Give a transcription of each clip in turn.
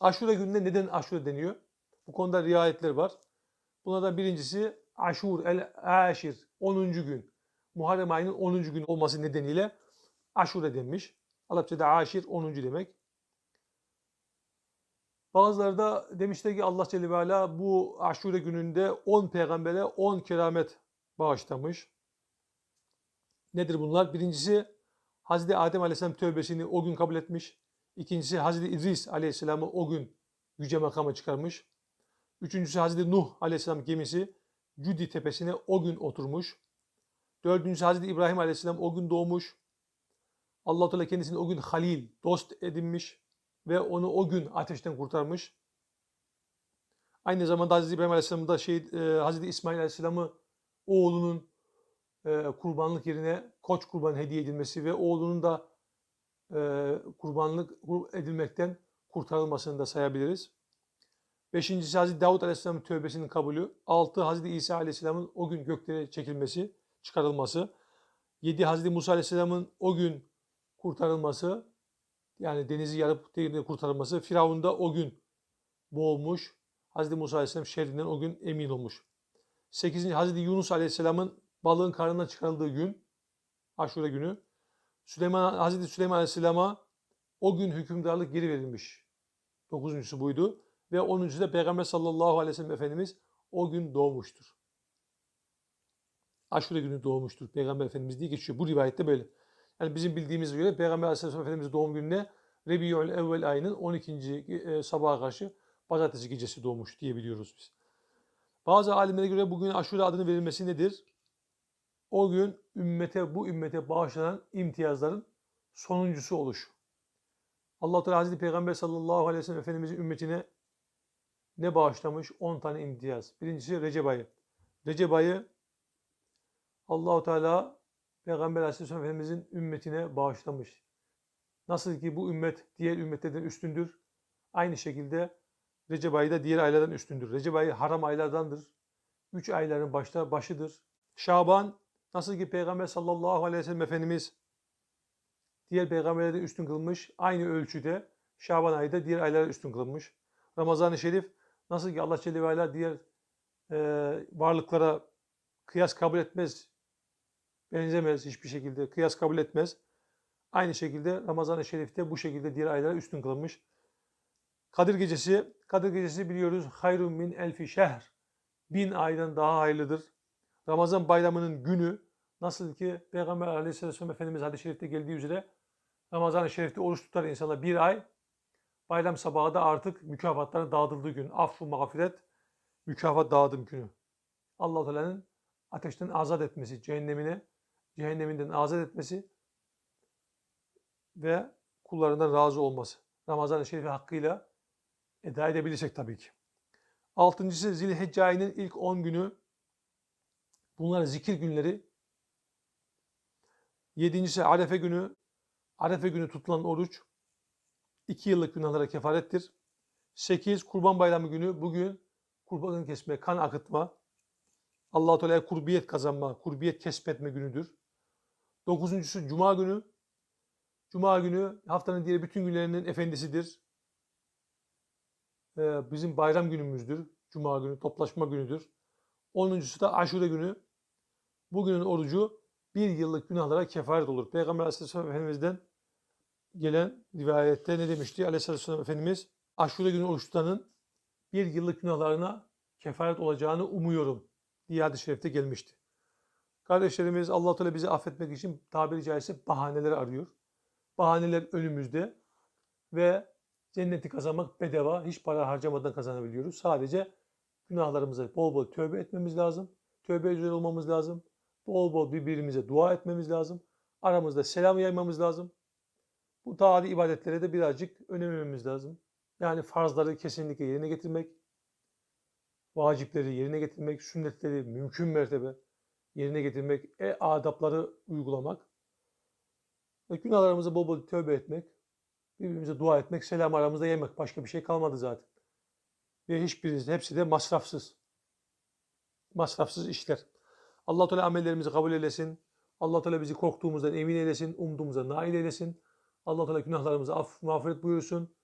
Aşure gününe neden aşure deniyor? Bu konuda riayetler var. Bunlardan birincisi Aşur el Aşir 10. gün. Muharrem ayının 10. gün olması nedeniyle aşure denmiş. Arapçada aşir 10. demek. Bazıları da demişler ki Allah Celle ve Ala bu aşure gününde 10 peygambere 10 keramet bağışlamış. Nedir bunlar? Birincisi Hazreti Adem Aleyhisselam tövbesini o gün kabul etmiş. İkincisi Hazreti İdris Aleyhisselam'ı o gün yüce makama çıkarmış. Üçüncüsü Hazreti Nuh Aleyhisselam gemisi Cudi tepesine o gün oturmuş. Dördüncüsü Hazreti İbrahim Aleyhisselam o gün doğmuş. allah Teala kendisini o gün halil, dost edinmiş ve onu o gün ateşten kurtarmış. Aynı zamanda Hazreti İbrahim Aleyhisselam da şey, e, Hazreti İsmail Aleyhisselam'ı oğlunun e, kurbanlık yerine koç kurban hediye edilmesi ve oğlunun da e, kurbanlık edilmekten kurtarılmasını da sayabiliriz. Beşincisi Hazreti Davut Aleyhisselam'ın tövbesinin kabulü. Altı Hazreti İsa Aleyhisselam'ın o gün göklere çekilmesi, çıkarılması. Yedi Hazreti Musa Aleyhisselam'ın o gün kurtarılması, yani denizi yarıp kurtarılması. Firavun da o gün boğulmuş. Hazreti Musa Aleyhisselam şerrinden o gün emin olmuş. Sekizinci Hazreti Yunus Aleyhisselam'ın balığın karnından çıkarıldığı gün, aşure günü. Süleyman, Hazreti Süleyman Aleyhisselam'a o gün hükümdarlık geri verilmiş. Dokuzuncusu buydu. Ve onuncusu da Peygamber sallallahu aleyhi ve sellem Efendimiz o gün doğmuştur. Aşure günü doğmuştur Peygamber Efendimiz diye geçiyor. Bu rivayette böyle. Yani bizim bildiğimiz göre Peygamber Aleyhisselam Efendimiz doğum gününe Rebi'ül Evvel ayının 12. e, sabaha karşı pazartesi gecesi doğmuş diye biliyoruz biz. Bazı alimlere göre bugün aşure adını verilmesi nedir? O gün ümmete, bu ümmete bağışlanan imtiyazların sonuncusu oluşu. Allah Teala Hazreti Peygamber sallallahu aleyhi ve sellem Efendimizin ümmetine ne bağışlamış? 10 tane imtiyaz. Birincisi Recep ayı. Recep ayı Allahu Teala Peygamber Aleyhisselam Efendimizin ümmetine bağışlamış. Nasıl ki bu ümmet diğer ümmetlerden üstündür. Aynı şekilde Recep ayı da diğer aylardan üstündür. Recep ayı haram aylardandır. Üç ayların başta başıdır. Şaban nasıl ki Peygamber sallallahu aleyhi ve sellem Efendimiz diğer peygamberlerden üstün kılmış. Aynı ölçüde Şaban ayı da diğer aylara üstün kılınmış. Ramazan-ı Şerif nasıl ki Allah Celle ve Ala diğer e, varlıklara kıyas kabul etmez, benzemez hiçbir şekilde, kıyas kabul etmez. Aynı şekilde Ramazan-ı Şerif'te bu şekilde diğer aylara üstün kılınmış. Kadir Gecesi, Kadir Gecesi biliyoruz hayrun min elfi şehr. Bin aydan daha hayırlıdır. Ramazan bayramının günü nasıl ki Peygamber aleyhisselam Efendimiz hadis-i şerifte geldiği üzere Ramazan-ı Şerif'te oruç tutar insanlar bir ay. Bayram sabahı da artık mükafatların dağıtıldığı gün. Affu mağfiret, mükafat dağıtım günü. allah Teala'nın ateşten azat etmesi, cehennemine, cehenneminden azat etmesi ve kullarından razı olması. Ramazan-ı Şerifi hakkıyla eda edebilirsek tabii ki. Altıncısı Zilhicce ayının ilk 10 günü. Bunlar zikir günleri. Yedincisi Arefe günü. Arefe günü tutulan oruç. 2 yıllık günahlara kefarettir. 8 Kurban Bayramı günü. Bugün kurbanın kesme, kan akıtma, Allah-u Teala'ya kurbiyet kazanma, kurbiyet kesbetme günüdür. Dokuzuncusu Cuma günü. Cuma günü haftanın diğer bütün günlerinin efendisidir. Ee, bizim bayram günümüzdür. Cuma günü, toplaşma günüdür. Onuncusu da Aşure günü. Bugünün orucu bir yıllık günahlara kefaret olur. Peygamber Aleyhisselam Efendimiz'den gelen rivayette ne demişti? Aleyhisselam Efendimiz Aşure günü oruç bir yıllık günahlarına kefaret olacağını umuyorum diye hadis-i şerifte gelmişti. Kardeşlerimiz allah Teala bizi affetmek için tabiri caizse bahaneler arıyor. Bahaneler önümüzde ve cenneti kazanmak bedava, hiç para harcamadan kazanabiliyoruz. Sadece günahlarımıza bol bol tövbe etmemiz lazım. Tövbe üzere olmamız lazım. Bol bol birbirimize dua etmemiz lazım. Aramızda selam yaymamız lazım. Bu tari ibadetlere de birazcık önem vermemiz lazım. Yani farzları kesinlikle yerine getirmek, vacipleri yerine getirmek, sünnetleri mümkün mertebe yerine getirmek, e, adapları uygulamak ve günahlarımızı bol bol tövbe etmek, birbirimize dua etmek, selam aramızda yemek. Başka bir şey kalmadı zaten. Ve hiçbirisi, hepsi de masrafsız. Masrafsız işler. Allah Teala amellerimizi kabul eylesin. Allah Teala bizi korktuğumuzdan emin eylesin, umduğumuza nail eylesin. Allah Teala günahlarımızı af, mağfiret buyursun.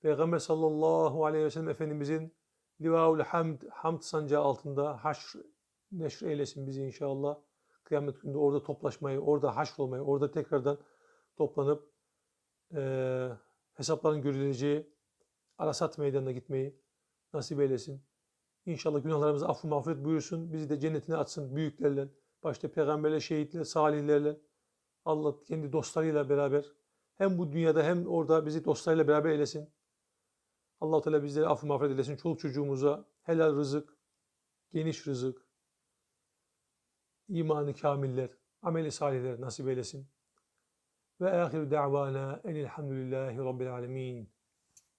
Peygamber sallallahu aleyhi ve sellem Efendimizin Livaul Hamd, Hamd sancağı altında haşr, neşr eylesin bizi inşallah. Kıyamet gününde orada toplaşmayı, orada haşr olmayı, orada tekrardan toplanıp eee hesapların görüleceği Arasat meydanına gitmeyi nasip eylesin. İnşallah günahlarımızı affı mağfiret buyursun. Bizi de cennetine atsın büyüklerle, başta peygamberle, şehitler, salihlerle. Allah kendi dostlarıyla beraber hem bu dünyada hem orada bizi dostlarıyla beraber eylesin. allah Teala bizleri affı mağfiret eylesin. Çoluk çocuğumuza helal rızık, geniş rızık, imanı kamiller, ameli salihler nasip eylesin. Ve ahir da'vana enilhamdülillahi rabbil alemin.